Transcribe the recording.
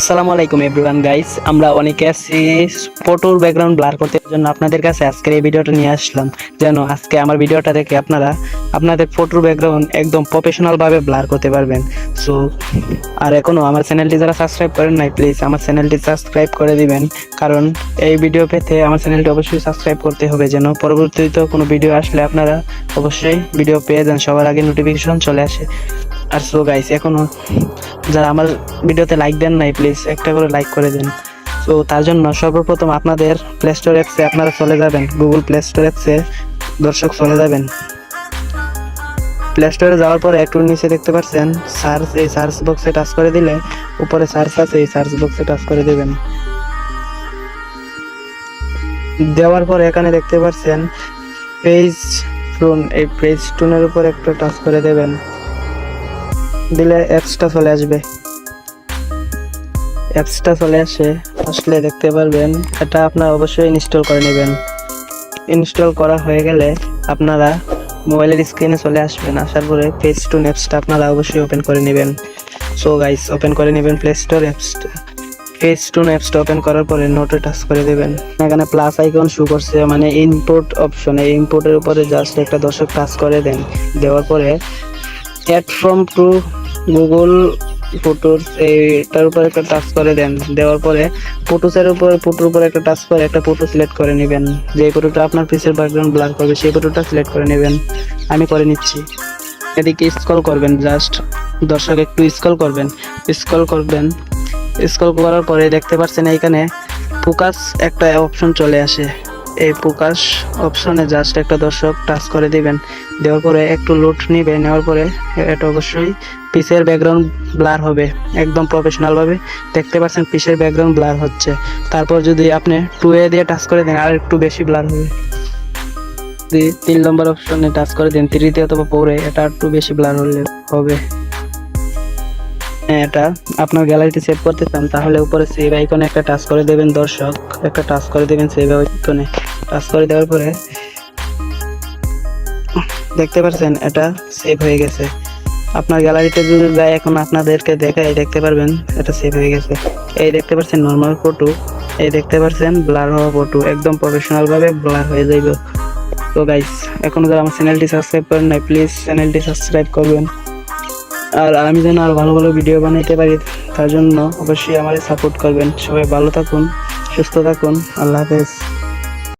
আসসালামু আলাইকুম everyone guys আমরা অনেকে আছি ফটোর ব্যাকগ্রাউন্ড ব্লার করতে জন্য আপনাদের কাছে আজকের এই ভিডিওটা নিয়ে আসলাম। যেন আজকে আমার ভিডিওটা দেখে আপনারা আপনাদের ফটোর ব্যাকগ্রাউন্ড একদম প্রফেশনাল ভাবে ব্লার করতে পারবেন। সো আর এখনও আমার চ্যানেলটি যারা সাবস্ক্রাইব করেন নাই প্লিজ আমার চ্যানেলটি সাবস্ক্রাইব করে দিবেন। কারণ এই ভিডিও পেতে আমার চ্যানেলটি অবশ্যই সাবস্ক্রাইব করতে হবে। যেন পরবর্তীতে কোনো ভিডিও আসলে আপনারা অবশ্যই ভিডিও পেয়ে যান। সবার আগে নোটিফিকেশন চলে আসে। আর সো গাইস এখনও যারা আমার ভিডিওতে লাইক দেন নাই প্লিজ একটা করে লাইক করে দিন। তো তার জন্য সর্বপ্রথম আপনাদের প্লে স্টোর অ্যাপসে আপনারা চলে যাবেন। গুগল প্লে স্টোর অ্যাপসে দর্শক চলে যাবেন। প্লে স্টোরে যাওয়ার পরে একটু নিচে দেখতে পাচ্ছেন সার্চ এই সার্চ বক্সে টাচ করে দিলে উপরে সার্চ আছে, এই সার্চ বক্সে টাচ করে দেবেন। দেওয়ার পর এখানে দেখতে পাচ্ছেন পেজ টুন এই পেজ টুনের উপর একটা টাচ করে দেবেন। দিলে অ্যাপসটা চলে আসবে। অ্যাপসটা চলে আসে, আসলে দেখতে পারবেন, এটা আপনারা অবশ্যই ইনস্টল করে নেবেন। ইনস্টল করা হয়ে গেলে আপনারা মোবাইলের স্ক্রিনে চলে আসবেন, আসার পরে পেজ টু অ্যাপসটা আপনারা অবশ্যই ওপেন করে নেবেন। সো গাইস ওপেন করে নেবেন প্লে স্টোর অ্যাপসটা পেজ টু অ্যাপসটা ওপেন করার পরে নোটে টাচ করে দেবেন। এখানে প্লাস আইকন শু করছে মানে ইম্পোর্ট অপশন এই ইম্পোর্টের উপরে জাস্ট একটা দর্শক টাচ করে দেন। দেওয়ার পরে add from to Google photos এইটার উপর একটা টাচ করে দেন। দেওয়ার পরে ফটোসের উপর ফটোর উপর একটা টাচ করে, একটা ফটো সিলেক্ট করে নেবেন। যে ফটোটা আপনার পিসের ব্যাকগ্রাউন্ড ব্লার করবে, সেই ফটোটা সিলেক্ট করে নেবেন। আমি করে নিচ্ছি। এদিকে স্ক্রল করবেন জাস্ট দর্শক একটু স্ক্রল করবেন। স্ক্রল করবেন। স্ক্রল করার পরে দেখতে পাচ্ছেন এইখানে ফোকাস একটা অপশন চলে আসে। এই প্রকাশ অপশনে জাস্ট একটা দর্শক টাচ করে দিবেন। দেওয়ার পরে একটু লোড নিবে, নেওয়ার পরে এটা অবশ্যই পিসের ব্যাকগ্রাউন্ড ব্লার হবে, একদম প্রফেশনাল ভাবে। দেখতে পাচ্ছেন পিসের ব্যাকগ্রাউন্ড ব্লার হচ্ছে। তারপর যদি আপনি টু এ দিয়ে টাচ করে দেন, আর একটু বেশি ব্লার হবে। তিন নম্বর অপশনে টাচ করে দেন থ্রিতে অথবা পরে এটা একটু বেশি ব্লার হলে হবে। এটা আপনার গ্যালারিতে সেভ করতে চান, তাহলে উপরে সেভ আইকনে একটা টাচ করে দেবেন দর্শক। একটা টাচ করে দেবেন সেভ আইকনে টাচ করে দেওয়ার পরে, দেখতে পাচ্ছেন, এটা সেভ হয়ে গেছে। আপনার গ্যালারিতে যদি যায়, এখন আপনাদেরকে দেখাই দেখতে পারবেন, এটা সেভ হয়ে গেছে। এই দেখতে পাচ্ছেন নর্মাল ফটো এই দেখতে পাচ্ছেন ব্লার হওয়া ফটো একদম প্রফেশনাল ভাবে ব্লার হয়ে যাইবে। তো গাইস এখনও যারা আমার চ্যানেলটি সাবস্ক্রাইব করেন নাই প্লিজ চ্যানেলটি সাবস্ক্রাইব করবেন। আর আমি যেন আরও ভালো ভালো ভিডিও বানাইতে পারি, তার জন্য অবশ্যই আমাদের সাপোর্ট করবেন। সবাই ভালো থাকুন, সুস্থ থাকুন। আল্লাহ হাফেজ।